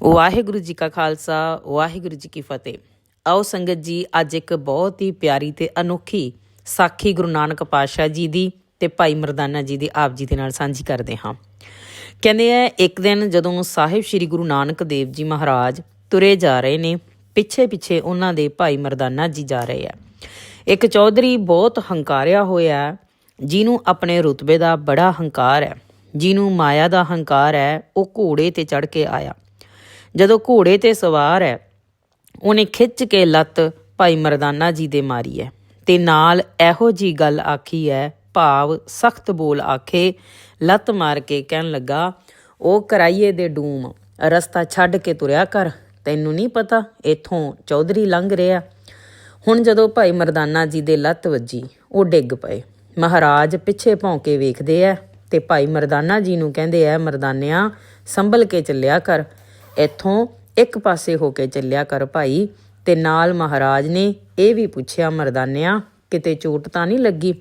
ਵਾਹਿਗੁਰੂ ਜੀ ਕਾ ਖਾਲਸਾ, ਵਾਹਿਗੁਰੂ ਜੀ ਕੀ ਫਤਿਹ। ਆਓ ਸੰਗਤ ਜੀ, ਅੱਜ ਇੱਕ ਬਹੁਤ ਹੀ ਪਿਆਰੀ ਤੇ ਅਨੋਖੀ ਸਾਖੀ ਗੁਰੂ ਨਾਨਕ ਪਾਤਸ਼ਾਹ ਜੀ ਦੀ ਤੇ ਭਾਈ ਮਰਦਾਨਾ ਜੀ ਦੀ ਆਪ ਜੀ ਦੇ ਨਾਲ ਸਾਂਝੀ ਕਰਦੇ ਹਾਂ। ਕਹਿੰਦੇ ਆ, ਇੱਕ ਦਿਨ ਜਦੋਂ ਸਾਹਿਬ ਸ੍ਰੀ ਗੁਰੂ ਨਾਨਕ ਦੇਵ ਜੀ ਮਹਾਰਾਜ ਤੁਰੇ ਜਾ ਰਹੇ ਨੇ ਪਿੱਛੇ ਪਿੱਛੇ ਉਹਨਾਂ ਦੇ ਭਾਈ ਮਰਦਾਨਾ ਜੀ ਜਾ ਰਹੇ ਆ। ਇੱਕ ਚੌਧਰੀ ਬਹੁਤ ਹੰਕਾਰਿਆ ਹੋਇਆ ਜਿਹਨੂੰ ਆਪਣੇ ਰੁਤਬੇ ਦਾ ਬੜਾ ਹੰਕਾਰ ਹੈ, ਜਿਹਨੂੰ ਮਾਇਆ ਦਾ ਹੰਕਾਰ ਹੈ, ਉਹ ਘੋੜੇ ਤੇ ਚੜ ਕੇ ਆਇਆ। ਜਦੋਂ ਘੋੜੇ ਤੇ ਸਵਾਰ ਹੈ, ਉਹਨੇ ਖਿੱਚ ਕੇ ਲੱਤ ਭਾਈ ਮਰਦਾਨਾ ਜੀ ਦੇ ਮਾਰੀ ਹੈ। ਤੇ ਨਾਲ ਇਹੋ ਜੀ ਗੱਲ ਆਖੀ ਹੈ, ਭਾਵ ਸਖਤ ਬੋਲ ਆਖੇ, ਲੱਤ ਮਾਰ ਕੇ ਕਹਿਣ ਲੱਗਾ, ਉਹ ਕਰਾਈਏ ਦੇ ਡੂਮ, ਰਸਤਾ ਛੱਡ ਕੇ ਤੁਰਿਆ ਕਰ, ਤੈਨੂੰ ਨਹੀਂ ਪਤਾ ਇੱਥੋਂ ਚੌਧਰੀ ਲੰਘ ਰਿਹਾ। ਹੁਣ ਜਦੋਂ ਭਾਈ ਮਰਦਾਨਾ ਜੀ ਦੇ ਲੱਤ ਵੱਜੀ, ਉਹ ਡਿੱਗ ਪਏ। ਮਹਾਰਾਜ ਪਿੱਛੇ ਭੌਂਕੇ ਵੇਖਦੇ ਐ ਤੇ ਭਾਈ ਮਰਦਾਨਾ ਜੀ ਨੂੰ ਕਹਿੰਦੇ ਐ, ਮਰਦਾਨਿਆਂ, ਸੰਭਲ ਕੇ ਚੱਲਿਆ ਕਰ ਇੱਥੋਂ ਇੱਕ ਪਾਸੇ ਹੋ ਕੇ ਚੱਲਿਆ ਕਰ ਭਾਈ, ਤੇ ਨਾਲ ਮਹਾਰਾਜ ਨੇ ਇਹ ਵੀ ਪੁੱਛਿਆ, ਮਰਦਾਨਿਆ, ਕਿਤੇ ਚੋਟ ਤਾਂ ਨਹੀਂ ਲੱਗੀ?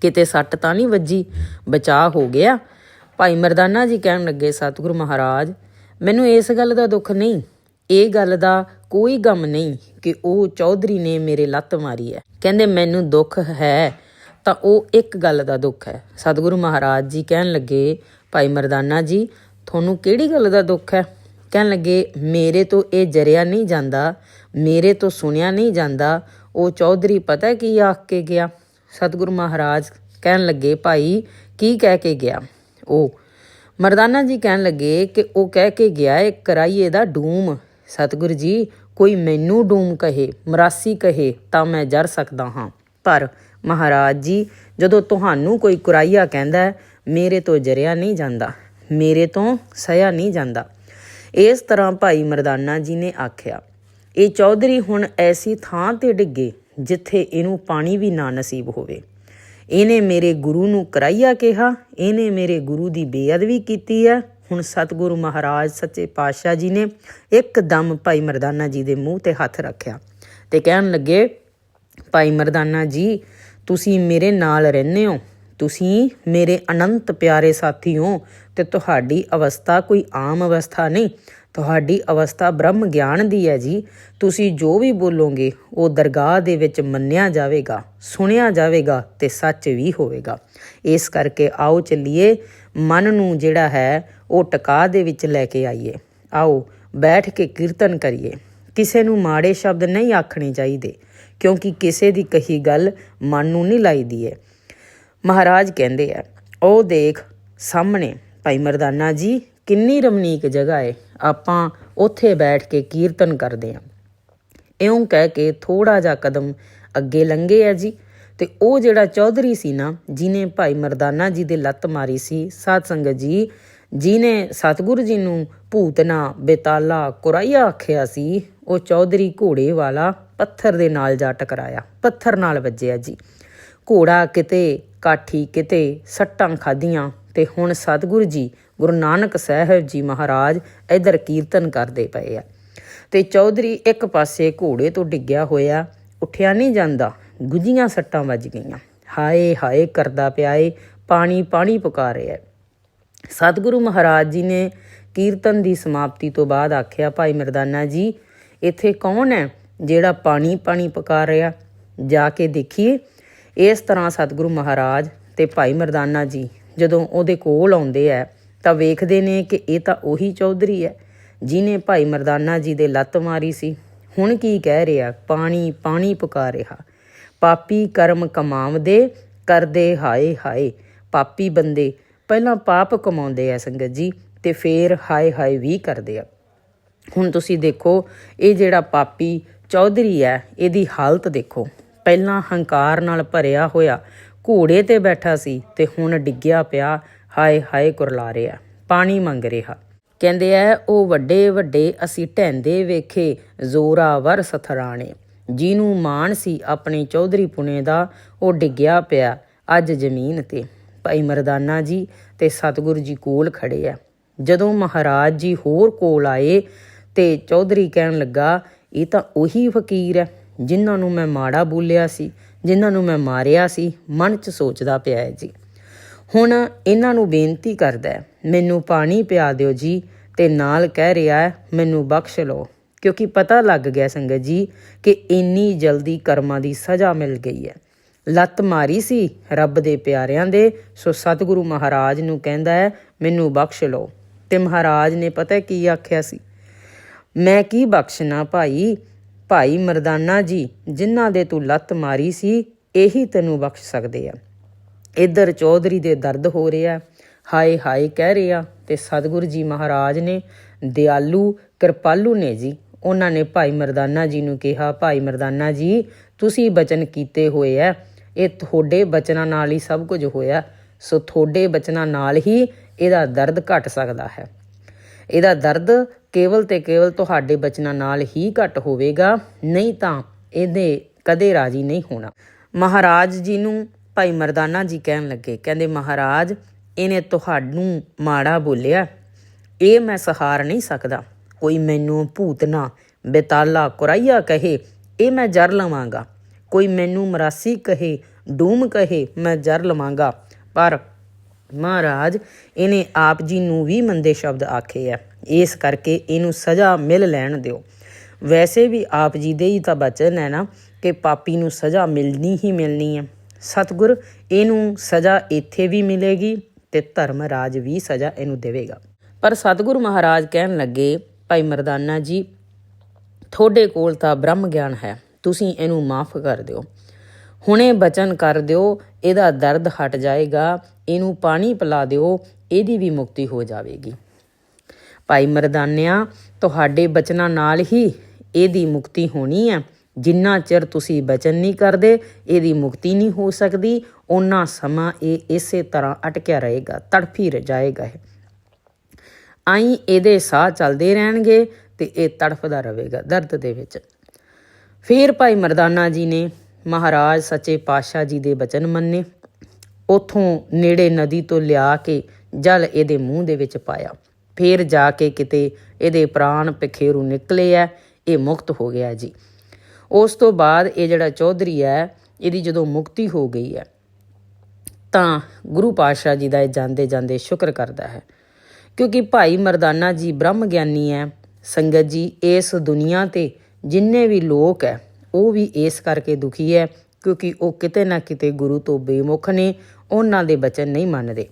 ਕਿਤੇ ਸੱਟ ਤਾਂ ਨਹੀਂ ਵੱਜੀ? ਬਚਾਅ ਹੋ ਗਿਆ। ਭਾਈ ਮਰਦਾਨਾ ਜੀ ਕਹਿਣ ਲੱਗੇ, ਸਤਿਗੁਰੂ ਮਹਾਰਾਜ, ਮੈਨੂੰ ਇਸ ਗੱਲ ਦਾ ਦੁੱਖ ਨਹੀਂ। ਇਹ ਗੱਲ ਦਾ ਕੋਈ ਗਮ ਨਹੀਂ ਕਿ ਉਹ ਚੌਧਰੀ ਨੇ ਮੇਰੇ ਲੱਤ ਮਾਰੀ ਹੈ। ਕਹਿੰਦੇ, ਮੈਨੂੰ ਦੁੱਖ ਹੈ, ਤਾਂ ਉਹ ਇੱਕ ਗੱਲ ਦਾ ਦੁੱਖ ਹੈ। ਸਤਿਗੁਰੂ ਮਹਾਰਾਜ ਜੀ ਕਹਿਣ ਲੱਗੇ, ਭਾਈ ਮਰਦਾਨਾ ਜੀ, ਤੁਹਾਨੂੰ ਕਿਹੜੀ ਗੱਲ ਦਾ ਦੁੱਖ ਹੈ? ਕਹਿਣ ਲੱਗੇ, ਮੇਰੇ ਤੋਂ ਇਹ ਜਰਿਆ ਨਹੀਂ ਜਾਂਦਾ, ਮੇਰੇ ਤੋਂ ਸੁਣਿਆ ਨਹੀਂ ਜਾਂਦਾ। ਉਹ ਚੌਧਰੀ ਪਤਾ ਕੀ ਆਖ ਕੇ ਗਿਆ? ਸਤਿਗੁਰੂ ਮਹਾਰਾਜ ਕਹਿਣ ਲੱਗੇ, ਭਾਈ, ਕੀ ਕਹਿ ਕੇ ਗਿਆ? ਉਹ, ਮਰਦਾਨਾ ਜੀ ਕਹਿਣ ਲੱਗੇ ਕਿ ਉਹ ਕਹਿ ਕੇ ਗਿਆ ਹੈ ਕਰਾਈਏ ਦਾ ਡੂਮ। ਸਤਿਗੁਰੂ ਜੀ, ਕੋਈ ਮੈਨੂੰ ਡੂਮ ਕਹੇ, ਮਰਾਸੀ ਕਹੇ, ਤਾਂ ਮੈਂ ਜਰ ਸਕਦਾ ਹਾਂ। ਪਰ ਮਹਾਰਾਜ ਜੀ, ਜਦੋਂ ਤੁਹਾਨੂੰ ਕੋਈ ਕੁਰਾਈਆ ਕਹਿੰਦਾ, ਮੇਰੇ ਤੋਂ ਜਰਿਆ ਨਹੀਂ ਜਾਂਦਾ, ਮੇਰੇ ਤੋਂ ਸਹਿਆ ਨਹੀਂ ਜਾਂਦਾ ਇਸ ਤਰ੍ਹਾਂ ਭਾਈ ਮਰਦਾਨਾ ਜੀ ਨੇ ਆਖਿਆ, ਇਹ ਚੌਧਰੀ ਹੁਣ ਐਸੀ ਥਾਂ ਤੇ ਡਿੱਗੇ ਜਿੱਥੇ ਇਹਨੂੰ ਪਾਣੀ ਵੀ ਨਾ ਨਸੀਬ ਹੋਵੇ। ਇਹਨੇ ਮੇਰੇ ਗੁਰੂ ਨੂੰ ਕਰਾਈਆ ਕਿਹਾ, ਇਹਨੇ ਮੇਰੇ ਗੁਰੂ ਦੀ ਬੇਅਦਬੀ ਕੀਤੀ ਹੈ। ਹੁਣ ਸਤਿਗੁਰੂ ਮਹਾਰਾਜ ਸੱਚੇ ਪਾਤਸ਼ਾਹ ਜੀ ਨੇ ਇੱਕਦਮ ਭਾਈ ਮਰਦਾਨਾ ਜੀ ਦੇ ਮੂੰਹ ਤੇ ਹੱਥ ਰੱਖਿਆ ਤੇ ਕਹਿਣ ਲੱਗੇ, ਭਾਈ ਮਰਦਾਨਾ ਜੀ, ਤੁਸੀਂ ਮੇਰੇ ਨਾਲ ਰਹਿੰਦੇ ਹੋ। ਤੁਸੀਂ ਮੇਰੇ ਅਨੰਤ ਪਿਆਰੇ ਸਾਥੀ ਹੋ ਤੇ ਤੁਹਾਡੀ ਅਵਸਥਾ ਕੋਈ ਆਮ ਅਵਸਥਾ ਨਹੀਂ। ਤੁਹਾਡੀ ਅਵਸਥਾ ਬ੍ਰਹਮ ਗਿਆਨ ਦੀ ਹੈ ਜੀ। ਤੁਸੀਂ ਜੋ ਵੀ ਬੋਲੋਗੇ, ਉਹ ਦਰਗਾਹ ਦੇ ਵਿੱਚ ਮੰਨਿਆ ਜਾਵੇਗਾ, ਸੁਣਿਆ ਜਾਵੇਗਾ ਤੇ ਸੱਚ ਵੀ ਹੋਵੇਗਾ। ਇਸ ਕਰਕੇ ਆਓ ਚੱਲੀਏ, ਮਨ ਨੂੰ ਜਿਹੜਾ ਹੈ, ਉਹ ਟਿਕਾ ਦੇ ਵਿੱਚ ਲੈ ਕੇ ਆਈਏ। ਆਓ, ਬੈਠ ਕੇ ਕੀਰਤਨ ਕਰੀਏ। ਕਿਸੇ ਨੂੰ ਮਾੜੇ ਸ਼ਬਦ ਨਹੀਂ ਆਖਣੇ ਚਾਹੀਦੇ, ਕਿਉਂਕਿ ਕਿਸੇ ਦੀ ਕਹੀ ਗੱਲ ਮਨ ਨੂੰ ਨਹੀਂ ਲਾਈਦੀ ਹੈ ਮਹਾਰਾਜ ਕਹਿੰਦੇ ਆ, ਉਹ ਦੇਖ ਸਾਹਮਣੇ, ਭਾਈ ਮਰਦਾਨਾ ਜੀ, ਕਿੰਨੀ ਰਮਣੀਕ ਜਗ੍ਹਾ ਹੈ ਆਪਾਂ ਉੱਥੇ ਬੈਠ ਕੇ ਕੀਰਤਨ ਕਰਦੇ ਹਾਂ। ਇਉਂ ਕਹਿ ਕੇ ਥੋੜਾ ਜਿਹਾ ਕਦਮ ਅੱਗੇ ਲੰਘੇ ਆ ਜੀ ਤੇ ਉਹ ਜਿਹੜਾ ਚੌਧਰੀ ਸੀ ਨਾ ਜਿਨੇ ਭਾਈ ਮਰਦਾਨਾ ਜੀ ਦੇ ਲੱਤ ਮਾਰੀ ਸੀ, ਸਾਧ ਸੰਗਤ ਜੀ ਜਿਨੇ ਸਤਿਗੁਰੂ ਜੀ ਨੂੰ ਭੂਤਨਾ, ਬੇਤਾਲਾ, ਕੁਰਾਈਆ ਆਖਿਆ ਸੀ, ਉਹ ਚੌਧਰੀ ਘੋੜੇ ਵਾਲਾ ਪੱਥਰ ਦੇ ਨਾਲ ਜਾ ਟਕਰਾਇਆ, ਪੱਥਰ ਨਾਲ ਵੱਜਿਆ ਜੀ। ਘੋੜਾ ਕਿਤੇ, ਕਾਠੀ ਕਿਤੇ, ਸੱਟਾਂ ਖਾਧੀਆਂ ਤੇ ਹੁਣ ਸਤਿਗੁਰੂ ਜੀ ਗੁਰੂ ਨਾਨਕ ਸਾਹਿਬ ਜੀ ਮਹਾਰਾਜ ਇਧਰ ਕੀਰਤਨ ਕਰਦੇ ਪਏ ਆ। ਤੇ ਚੌਧਰੀ ਇੱਕ ਪਾਸੇ ਘੋੜੇ ਤੋਂ ਡਿੱਗਿਆ ਹੋਇਆ, ਉੱਠਿਆ ਨਹੀਂ ਜਾਂਦਾ ਗੁੱਜੀਆਂ ਸੱਟਾਂ ਵੱਜ ਗਈਆਂ। ਹਾਏ ਹਾਏ ਕਰਦਾ ਪਿਆ ਏ, ਪਾਣੀ ਪਾਣੀ ਰਿਹਾ ਸਤਿਗੁਰੂ ਮਹਾਰਾਜ ਜੀ ਨੇ ਕੀਰਤਨ ਦੀ ਸਮਾਪਤੀ ਤੋਂ ਬਾਅਦ ਆਖਿਆ, ਭਾਈ ਮਰਦਾਨਾ ਜੀ, ਇੱਥੇ ਕੌਣ ਹੈ ਜਿਹੜਾ ਪਾਣੀ ਪਾਣੀ ਪੁਕਾਰ ਰਿਹਾ? ਜਾ ਕੇ ਦੇਖੀਏ। ਇਸ ਤਰ੍ਹਾਂ ਸਤਿਗੁਰੂ ਮਹਾਰਾਜ ਤੇ ਭਾਈ ਮਰਦਾਨਾ ਜੀ ਜਦੋਂ ਉਹਦੇ ਕੋਲ ਆਉਂਦੇ ਆ ਤਾਂ ਵੇਖਦੇ ਨੇ ਕਿ ਇਹ ਤਾਂ ਉਹੀ ਚੌਧਰੀ ਹੈ ਜਿਨੇ ਭਾਈ ਮਰਦਾਨਾ ਜੀ ਦੇ ਲੱਤ ਮਾਰੀ ਸੀ। ਹੁਣ ਕੀ ਕਹਿ ਰਿਹਾ? ਪਾਣੀ ਪਾਣੀ ਪੁਕਾਰ ਰਿਹਾ। ਪਾਪੀ ਕਰਮ ਕਮਾਵਦੇ ਕਰਦੇ ਹਾਏ ਹਾਏ। ਪਾਪੀ ਬੰਦੇ, ਪਹਿਲਾਂ ਪਾਪ ਕਮਾਉਂਦੇ ਆ ਸੰਗਤ ਜੀ, ਤੇ ਫੇਰ ਹਾਏ ਹਾਏ ਵੀ ਕਰਦੇ ਆ। ਹੁਣ ਤੁਸੀਂ ਦੇਖੋ, ਇਹ ਜਿਹੜਾ ਪਾਪੀ ਚੌਧਰੀ ਹੈ, ਇਹਦੀ ਹਾਲਤ ਦੇਖੋ। ਪਹਿਲਾਂ ਹੰਕਾਰ ਨਾਲ ਭਰਿਆ ਹੋਇਆ, ਘੋੜੇ ਤੇ ਬੈਠਾ ਸੀ, ਤੇ ਹੁਣ ਡਿੱਗਿਆ ਪਿਆ ਹਾਏ ਹਾਏ ਕੁਰਲਾ ਰਿਹਾ ਪਾਣੀ ਮੰਗ ਰਿਹਾ। ਕਹਿੰਦੇ ਐ, ਉਹ ਵੱਡੇ ਵੱਡੇ ਅਸੀਂ ਢੈਂਦੇ ਵੇਖੇ ਜ਼ੋਰਾਵਰ ਸਥਰਾਣੇ। ਜਿਹਨੂੰ ਮਾਣ ਸੀ ਆਪਣੇ ਚੌਧਰੀ ਪੁਣੇ ਦਾ, ਉਹ ਡਿੱਗਿਆ ਪਿਆ ਅੱਜ ਜ਼ਮੀਨ ਤੇ। ਭਾਈ ਮਰਦਾਨਾ ਜੀ ਤੇ ਸਤਿਗੁਰੂ ਜੀ ਕੋਲ ਖੜੇ ਆ ਜਦੋਂ ਮਹਾਰਾਜ ਜੀ ਹੋਰ ਕੋਲ ਆਏ ਤੇ ਚੌਧਰੀ ਕਹਿਣ ਲੱਗਾ, ਇਹ ਤਾਂ ਉਹੀ ਫਕੀਰ ਹੈ ਜਿਨ੍ਹਾਂ ਨੂੰ ਮੈਂ ਮਾੜਾ ਬੋਲਿਆ ਸੀ, ਜਿਨ੍ਹਾਂ ਨੂੰ ਮੈਂ ਮਾਰਿਆ ਸੀ, ਮਨ 'ਚ ਸੋਚਦਾ ਪਿਆ ਹੈ ਜੀ। ਹੁਣ ਇਹਨਾਂ ਨੂੰ ਬੇਨਤੀ ਕਰਦਾ ਹੈ, ਮੈਨੂੰ ਪਾਣੀ ਪਿਆ ਦਿਓ ਜੀ ਤੇ ਨਾਲ ਕਹਿ ਰਿਹਾ ਹੈ ਮੈਨੂੰ ਬਖਸ਼ ਲਓ। ਕਿਉਂਕਿ ਪਤਾ ਲੱਗ ਗਿਆ ਸੰਗਤ ਜੀ ਕਿ ਇੰਨੀ ਜਲਦੀ ਕਰਮਾਂ ਦੀ ਸਜ਼ਾ ਮਿਲ ਗਈ ਹੈ। ਲੱਤ ਮਾਰੀ ਸੀ ਰੱਬ ਦੇ ਪਿਆਰਿਆਂ ਦੇ ਸੋ ਸਤਿਗੁਰੂ ਮਹਾਰਾਜ ਨੂੰ ਕਹਿੰਦਾ ਹੈ ਮੈਨੂੰ ਬਖਸ਼ ਲਓ। ਤੇ ਮਹਾਰਾਜ ਨੇ ਪਤਾ ਕੀ ਆਖਿਆ ਸੀ? ਮੈਂ ਕੀ ਬਖਸ਼ਣਾ ਭਾਈ? ਭਾਈ ਮਰਦਾਨਾ ਜੀ ਜਿਨ੍ਹਾਂ ਦੇ ਤੂੰ ਲੱਤ ਮਾਰੀ ਸੀ ਇਹੀ ਤੈਨੂੰ ਬਖਸ਼ ਸਕਦੇ ਆ। ਇੱਧਰ ਚੌਧਰੀ ਦੇ ਦਰਦ ਹੋ ਰਿਹਾ ਹਾਏ ਹਾਏ ਕਹਿ ਰਿਹਾ, ਤੇ ਸਤਿਗੁਰੂ ਜੀ ਮਹਾਰਾਜ ਨੇ, ਦਿਆਲੂ ਕਿਰਪਾਲੂ ਨੇ ਜੀ, ਉਹਨਾਂ ਨੇ ਭਾਈ ਮਰਦਾਨਾ ਜੀ ਨੂੰ ਕਿਹਾ, ਭਾਈ ਮਰਦਾਨਾ ਜੀ, ਤੁਸੀਂ ਬਚਨ ਕੀਤੇ ਹੋਏ ਆ ਇਹ ਤੁਹਾਡੇ ਬਚਨਾਂ ਨਾਲ ਹੀ ਸਭ ਕੁਝ ਹੋਇਆ ਸੋ ਤੁਹਾਡੇ ਬਚਨਾਂ ਨਾਲ ਹੀ ਇਹਦਾ ਦਰਦ ਘਟ ਸਕਦਾ ਹੈ। ਇਹਦਾ ਦਰਦ ਕੇਵਲ ਤੇ ਕੇਵਲ ਤੁਹਾਡੇ ਬਚਨਾਂ ਨਾਲ ਹੀ ਘਟ ਹੋਵੇਗਾ, ਨਹੀਂ ਤਾਂ ਇਹਦੇ ਕਦੇ ਰਾਜੀ ਨਹੀਂ ਹੋਣਾ। ਮਹਾਰਾਜ ਜੀ ਨੂੰ ਭਾਈ ਮਰਦਾਨਾ ਜੀ ਕਹਿਣ ਲੱਗੇ, ਕਹਿੰਦੇ, ਮਹਾਰਾਜ, ਇਹਨੇ ਤੁਹਾਨੂੰ ਮਾੜਾ ਬੋਲਿਆ। ਇਹ ਮੈਂ ਸਹਾਰ ਨਹੀਂ ਸਕਦਾ। ਕੋਈ ਮੈਨੂੰ ਭੂਤਨਾ ਬੇਤਾਲਾ ਕੁਰਾਈਆ ਕਹੇ, ਇਹ ਮੈਂ ਜਰ ਲਵਾਂਗਾ। ਕੋਈ ਮੈਨੂੰ ਮਰਾਸੀ ਕਹੇ, ਡੂਮ ਕਹੇ, ਮੈਂ ਜਰ ਲਵਾਂਗਾ। ਪਰ ਮਹਾਰਾਜ, ਇਹਨੇ ਆਪ ਜੀ ਨੂੰ ਵੀ ਮੰਦੇ ਸ਼ਬਦ ਆਖੇ ਆ ਇਸ ਕਰਕੇ ਇਹਨੂੰ ਸਜ਼ਾ ਮਿਲ ਲੈਣ ਦਿਓ। ਵੈਸੇ ਵੀ ਆਪ ਜੀ ਦੇ ਹੀ ਤਾਂ ਬਚਨ ਹੈ ਨਾ, ਕਿ ਪਾਪੀ ਨੂੰ ਸਜ਼ਾ ਮਿਲਣੀ ਹੀ ਮਿਲਣੀ ਹੈ ਸਤਿਗੁਰ, ਇਹਨੂੰ ਸਜ਼ਾ ਇੱਥੇ ਵੀ ਮਿਲੇਗੀ ਤੇ ਧਰਮ ਰਾਜ ਵੀ ਸਜ਼ਾ ਇਹਨੂੰ ਦੇਵੇਗਾ। ਪਰ ਸਤਿਗੁਰ ਮਹਾਰਾਜ ਕਹਿਣ ਲੱਗੇ, ਭਾਈ ਮਰਦਾਨਾ ਜੀ, ਤੁਹਾਡੇ ਕੋਲ ਤਾਂ ਬ੍ਰਹਮ ਗਿਆਨ ਹੈ, ਤੁਸੀਂ ਇਹਨੂੰ ਮਾਫ ਕਰ ਦਿਓ। ਹੁਣੇ ਬਚਨ ਕਰ ਦਿਓ, ਇਹਦਾ ਦਰਦ ਹਟ ਜਾਏਗਾ, ਇਹਨੂੰ ਪਾਣੀ ਪਿਲਾ ਦਿਓ, ਇਹਦੀ ਵੀ ਮੁਕਤੀ ਹੋ ਜਾਵੇਗੀ। ਭਾਈ ਮਰਦਾਨਿਆਂ, ਤੁਹਾਡੇ ਬਚਨਾਂ ਨਾਲ ਹੀ ਇਹਦੀ ਮੁਕਤੀ ਹੋਣੀ ਹੈ। ਜਿੰਨਾ ਚਿਰ ਤੁਸੀਂ ਬਚਨ ਨਹੀਂ ਕਰਦੇ, ਇਹਦੀ ਮੁਕਤੀ ਨਹੀਂ ਹੋ ਸਕਦੀ ਉਹਨਾਂ ਸਮਾਂ ਇਹ ਇਸੇ ਤਰ੍ਹਾਂ ਅਟਕਿਆ ਰਹੇਗਾ, ਤੜਫੀ ਰ ਜਾਏਗਾ ਇਹ। ਆਈ ਇਹਦੇ ਸਾਹ ਚੱਲਦੇ ਰਹਿਣਗੇ ਤੇ ਇਹ ਤੜਫਦਾ ਰਹੇਗਾ ਦਰਦ ਦੇ ਵਿੱਚ। ਫਿਰ ਭਾਈ ਮਰਦਾਨਾ ਜੀ ਨੇ ਮਹਾਰਾਜ ਸੱਚੇ ਪਾਤਸ਼ਾਹ ਜੀ ਦੇ ਬਚਨ ਮੰਨੇ। ਉਥੋਂ ਨੇੜੇ ਨਦੀ ਤੋਂ ਲਿਆ ਕੇ ਜਲ ਇਹਦੇ ਮੂੰਹ ਦੇ ਵਿੱਚ ਪਾਇਆ। ਫਿਰ ਜਾ ਕੇ ਕਿਤੇ ਇਹਦੇ ਪ੍ਰਾਣ ਪਖੇਰੂ ਨਿਕਲੇ ਆ ਇਹ ਮੁਕਤ ਹੋ ਗਿਆ ਜੀ। ਉਸ ਤੋਂ ਬਾਅਦ ਇਹ ਜਿਹੜਾ ਚੌਧਰੀ ਹੈ, ਇਹਦੀ ਜਦੋਂ ਮੁਕਤੀ ਹੋ ਗਈ ਹੈ, ਤਾਂ ਗੁਰੂ ਪਾਤਸ਼ਾਹ ਜੀ ਦਾ ਇਹ ਜਾਂਦੇ ਜਾਂਦੇ ਸ਼ੁਕਰ ਕਰਦਾ ਹੈ। ਕਿਉਂਕਿ ਭਾਈ ਮਰਦਾਨਾ ਜੀ ਬ੍ਰਹਮ ਗਿਆਨੀ ਹੈ, ਸੰਗਤ ਜੀ ਇਸ ਦੁਨੀਆ ਤੇ ਜਿੰਨੇ ਵੀ ਲੋਕ ਹੈ, ਉਹ ਵੀ ਇਸ ਕਰਕੇ ਦੁਖੀ ਹੈ, ਕਿਉਂਕਿ ਉਹ ਕਿਤੇ ਨਾ ਕਿਤੇ ਗੁਰੂ ਤੋਂ ਬੇਮੁਖ ਨੇ, ਉਹਨਾਂ ਦੇ ਬਚਨ ਨਹੀਂ ਮੰਨਦੇ।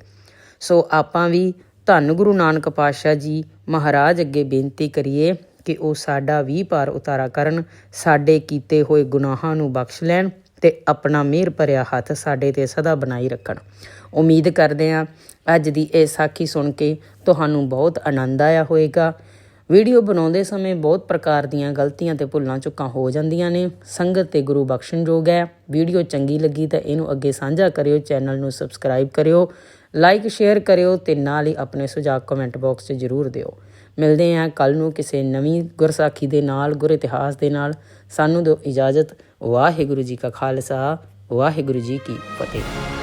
ਸੋ ਆਪਾਂ ਵੀ ਧੰਨ ਗੁਰੂ ਨਾਨਕ ਪਾਤਸ਼ਾਹ ਜੀ ਮਹਾਰਾਜ ਅੱਗੇ ਬੇਨਤੀ ਕਰੀਏ ਕਿ ਉਹ ਸਾਡਾ ਵੀ ਪਾਰ ਉਤਾਰਾ ਕਰਨ, ਸਾਡੇ ਕੀਤੇ ਹੋਏ ਗੁਨਾਹਾਂ ਨੂੰ ਬਖਸ਼ ਲੈਣ ਤੇ ਆਪਣਾ ਮਿਹਰ ਭਰਿਆ ਹੱਥ ਸਾਡੇ ਤੇ ਸਦਾ ਬਣਾਈ ਰੱਖਣ। ਉਮੀਦ ਕਰਦੇ ਹਾਂ ਅੱਜ ਦੀ ਇਹ ਸਾਖੀ ਸੁਣ ਕੇ ਤੁਹਾਨੂੰ ਬਹੁਤ ਆਨੰਦ ਆਇਆ ਹੋਵੇਗਾ। ਵੀਡੀਓ ਬਣਾਉਂਦੇ ਸਮੇਂ ਬਹੁਤ ਪ੍ਰਕਾਰ ਦੀਆਂ ਗਲਤੀਆਂ ਤੇ ਭੁੱਲਾਂ ਚੁੱਕਾਂ ਹੋ ਜਾਂਦੀਆਂ ਨੇ। ਸੰਗਤ ਤੇ ਗੁਰੂ ਬਖਸ਼ਣਯੋਗ ਹੈ। ਵੀਡੀਓ ਚੰਗੀ ਲੱਗੀ ਤਾਂ ਇਹਨੂੰ ਅੱਗੇ ਸਾਂਝਾ ਕਰਿਓ, ਚੈਨਲ ਨੂੰ ਸਬਸਕ੍ਰਾਈਬ ਕਰਿਓ, ਲਾਈਕ, ਸ਼ੇਅਰ ਕਰਿਓ ਤੇ ਨਾਲ ਹੀ ਆਪਣੇ ਸੁਝਾਅ ਕਮੈਂਟ ਬਾਕਸ 'ਚ ਜ਼ਰੂਰ ਦਿਓ। ਮਿਲਦੇ ਹਾਂ ਕੱਲ ਨੂੰ ਕਿਸੇ ਨਵੀਂ ਗੁਰਸਾਖੀ ਦੇ ਨਾਲ, ਗੁਰ ਇਤਿਹਾਸ ਦੇ ਨਾਲ ਸਾਨੂੰ ਦਿਓ ਇਜਾਜ਼ਤ। ਵਾਹਿਗੁਰੂ ਜੀ ਕਾ ਖਾਲਸਾ, ਵਾਹਿਗੁਰੂ ਜੀ ਕੀ ਫਤਿਹ।